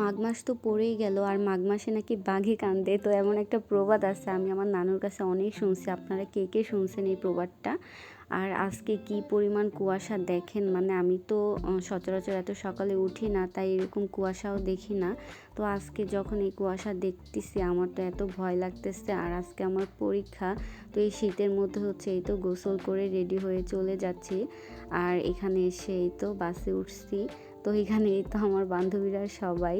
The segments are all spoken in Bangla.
মাঘ মাস তো পড়েই গেল, আর মাঘ মাসে নাকি বাঘে কান্দে তো এমন একটা প্রবাদ আছে, আমি আমার নানুর কাছে অনেক শুনছি। আপনারা কে কে শুনছেন এই প্রবাদটা? আর আজকে কি পরিমাণ কুয়াশা দেখেন? মানে আমি তো সচরাচর এত সকালে উঠি না, তাই এরকম কুয়াশাও দেখি না। তো আজকে যখন এই কুয়াশা দেখতেছি, আমার তো এত ভয় লাগতেছে। আর আজকে আমার পরীক্ষা, তো এই শীতের মধ্যে হচ্ছে এই তো গোসল করে রেডি হয়ে চলে যাচ্ছি। আর এখানে এসে এই তো বাসে উঠছি। তো এখানে তো আমার বান্ধবীরা সবাই।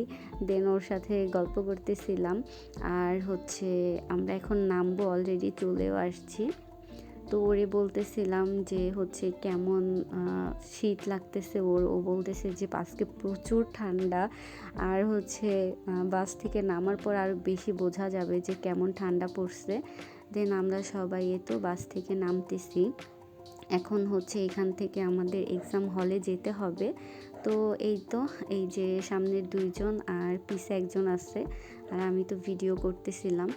দেন ওর সাথে গল্প করতেছিলাম। আর হচ্ছে আমরা এখন নামবো অলরেডি চলেও আসছি। তো ওরে বলতেছিলাম যে হচ্ছে কেমন শীত লাগতেছে ওর। ও বলতেছে যে আজকে প্রচুর ঠান্ডা। আর হচ্ছে বাস থেকে নামার পর আরও বেশি বোঝা যাবে যে কেমন ঠান্ডা পড়ছে। দেন আমরা সবাই এ তো বাস থেকে নামতেছি। এখন হচ্ছে এখান থেকে আমাদের এক্সাম হলে যেতে হবে। তো এই তো, এই যে সামনের দুইজন আর পিসে একজন আছে, আর আমি তো ভিডিও করতেছিলাম।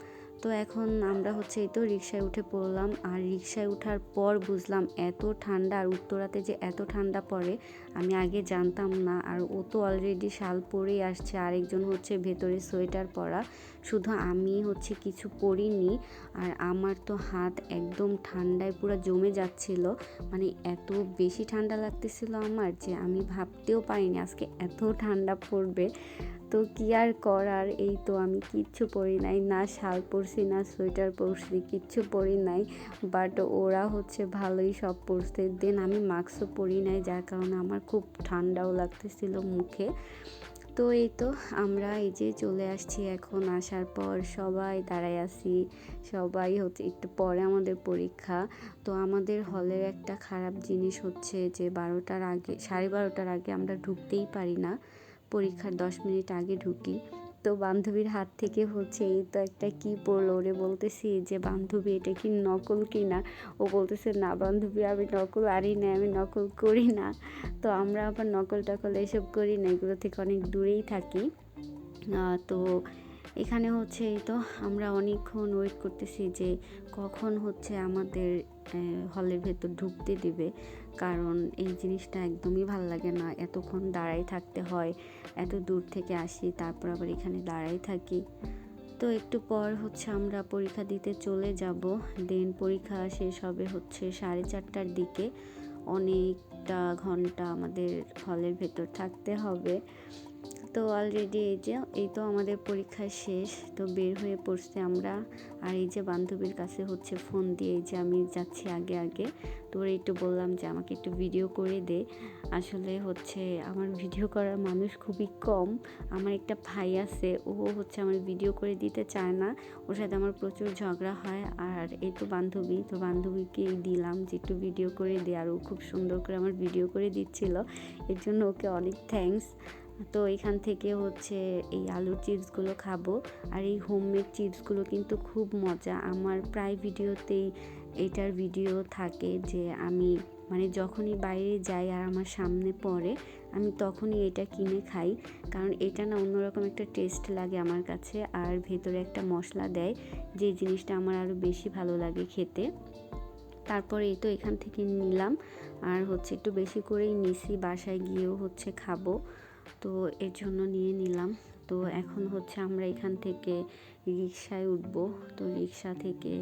তো এখন আমরা হচ্ছে এই তো রিক্সায় উঠে পড়লাম। আর রিক্সায় ওঠার পর বুঝলাম এত ঠান্ডা আর উত্তরাতে যে এত ঠান্ডা পড়ে, আমি আগে জানতাম না। আর ও তো অলরেডি শাল পরেই আসছে, আরেকজন হচ্ছে ভেতরে সোয়েটার পরা। শুধু আমি হচ্ছে কিছু পরিনি, আর আমার তো হাত একদম ঠান্ডায় পুরো জমে যাচ্ছিল। মানে এত বেশি ঠান্ডা লাগতেছিল আমার যে আমি ভাবতেও পারিনি আজকে এত ঠান্ডা পড়বে। তো কি আর করার? এই তো আমি কিচ্ছু পরি নাই। না শাল পরছি, না সোয়েটার পরছি, কিচ্ছু পরি নাই। বাট ওরা হচ্ছে ভালোই সব পরছে। দেন আমি মাস্কও পরি নাই, যার কারণে আমার খুব ঠান্ডাও লাগতেছিল মুখে। তো এই তো আমরা এই যে চলে আসছি এখন। আসার পর সবাই দাঁড়ায় আছি। সবাই হচ্ছে একটু পরে আমাদের পরীক্ষা। তো আমাদের হলের একটা খারাপ জিনিস হচ্ছে যে বারোটার আগে, সাড়ে বারোটার আগে আমরা ঢুকতেই পারি না। পরীক্ষার দশ মিনিট আগে ঢুকি। তো বান্ধবীর হাত থেকে হচ্ছে, এই তো একটা কি পড়ল? ওরে বলতেছি যে, বান্ধবী, এটা কি নকল কি না ও বলতেছে, না বান্ধবী, আমি নকল আরই না, আমি নকল করি না। তো আমরা আবার নকল টকল এসব করি না, এগুলো থেকে অনেক দূরেই থাকি। তো এখানে হচ্ছে এই তো, আমরা অনেকক্ষণ ওয়েট করতেছি যে কখন হচ্ছে আমাদের হলের ভেতর ঢুকতে দিবে। কারণ এই জিনিসটা একদমই ভালো লাগে না, এতক্ষণ দাঁড়াই থাকতে হয়, এত দূর থেকে আসি, তারপর আবার এখানে দাঁড়াই থাকি। তো একটু পর হচ্ছে আমরা পরীক্ষা দিতে চলে যাব দেন পরীক্ষা শেষ হবে হচ্ছে সাড়ে চারটার দিকে। অনেকটা ঘণ্টা আমাদের হলের ভেতর থাকতে হবে। তো অলরেডি এই যে, এই তো আমাদের পরীক্ষা শেষ, তো বের হয়ে পড়ছে আমরা। আর এই যে বান্ধবীর কাছে হচ্ছে ফোন দিয়ে এই যে আমি যাচ্ছি আগে আগে। তো একটু বললাম যে, আমাকে একটু ভিডিও করে দে। আসলে হচ্ছে আমার ভিডিও করার মানুষ খুবই কম। আমার একটা ভাই আছে, ও হচ্ছে আমার ভিডিও করে দিতে চায় না। ওর সাথে আমার প্রচুর ঝগড়া হয়। আর এই তো বান্ধবী, তো বান্ধবীকেই দিলাম যে, একটু ভিডিও করে দে। আর ও খুব সুন্দর করে আমার ভিডিও করে দিচ্ছিল। এর জন্য ওকে অনেক থ্যাংকস তো এখান থেকে হচ্ছে এই আলুর চিপসগুলো খাব। আর এই হোমমেড চিপসগুলো কিন্তু খুব মজা। আমার প্রায় ভিডিওতেই এটার ভিডিও থাকে যে আমি মানে যখনই বাইরে যাই আর আমার সামনে পড়ে, আমি তখনই এটা কিনে খাই। কারণ এটা না অন্যরকম একটা টেস্ট লাগে আমার কাছে। আর ভেতরে একটা মশলা দেয়, যে জিনিসটা আমার আরও বেশি ভালো লাগে খেতে। তারপরে এই তো এখান থেকে নিলাম। আর হচ্ছে একটু বেশি করেই নিছি, বাসায় গিয়েও হচ্ছে খাব। তো এর জন্য নিয়ে নিলাম। তো এখন হচ্ছে আমরা এখান থেকে রিক্সায় উঠব। তো রিক্সা থেকে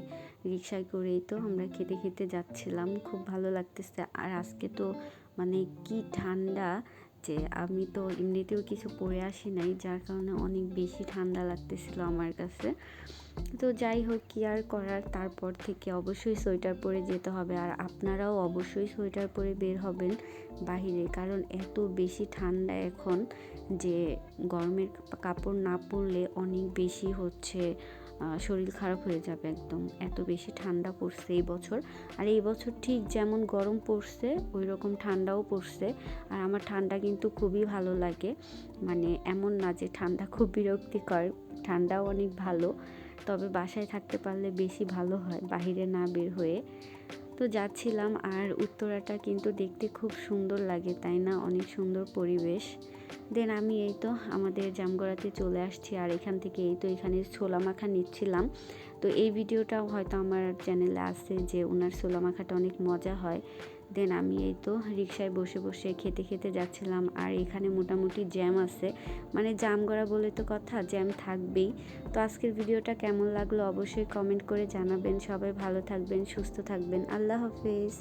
রিক্সায় করেই তো আমরা খেতে খেতে যাচ্ছিলাম। খুব ভালো লাগতেছে। আর আজকে তো মানে কি ঠান্ডা। যে আমি তো এমনিতেও কিছু পরে আসি নাই, যার কারণে অনেক বেশি ঠান্ডা লাগতেছিল আমার কাছে। তো যাই হোক, কি আর করার? তারপর থেকে অবশ্যই সোয়েটার পরে যেতে হবে। আর আপনারাও অবশ্যই সোয়েটার পরে বের হবেন বাহিরে, কারণ এত বেশি ঠান্ডা এখন যে গরমের কাপড় না পরলে অনেক বেশি হচ্ছে। শরীর খারাপ হয়ে যাবে একদম। এত বেশি ঠান্ডা পড়ছে এই বছর। আর এই বছর ঠিক যেমন গরম পড়ছে ওই রকম ঠান্ডাও পড়ছে। আর আমার ঠান্ডা কিন্তু খুবই ভালো লাগে। মানে এমন না যে ঠান্ডা খুব বিরক্তিকর, ঠান্ডাও অনেক ভালো। তবে বাসায় থাকতে পারলে বেশি ভালো হয়, বাহিরে না বের হয়ে। তো যাচ্ছিলাম আর উত্তরাটা কিন্তু দেখতে খুব সুন্দর লাগে, তাই না? অনেক সুন্দর পরিবেশ। দেন আমি এই তো আমাদের জামগড়াতে চলে আসছি আর এখান থেকে এই তো এখানে ছোলা মাখা নিচ্ছিলাম। তো এই ভিডিওটাও হয়তো আমার চ্যানেলে আছে যে ওনার ছোলা মাখাটা অনেক মজা হয়। দেন আমি এই তো রিক্সায় বসে বসে খেতে খেতে যাচ্ছিলাম আর এখানে মোটামুটি জ্যাম আছে। মানে জাম করা বলে তো কথা জ্যাম থাকবেই। তো আজকের ভিডিওটা কেমন লাগল অবশ্যই কমেন্ট করে জানাবেন। সবাই ভালো থাকবেন, সুস্থ থাকবেন। আল্লাহ হাফেজ।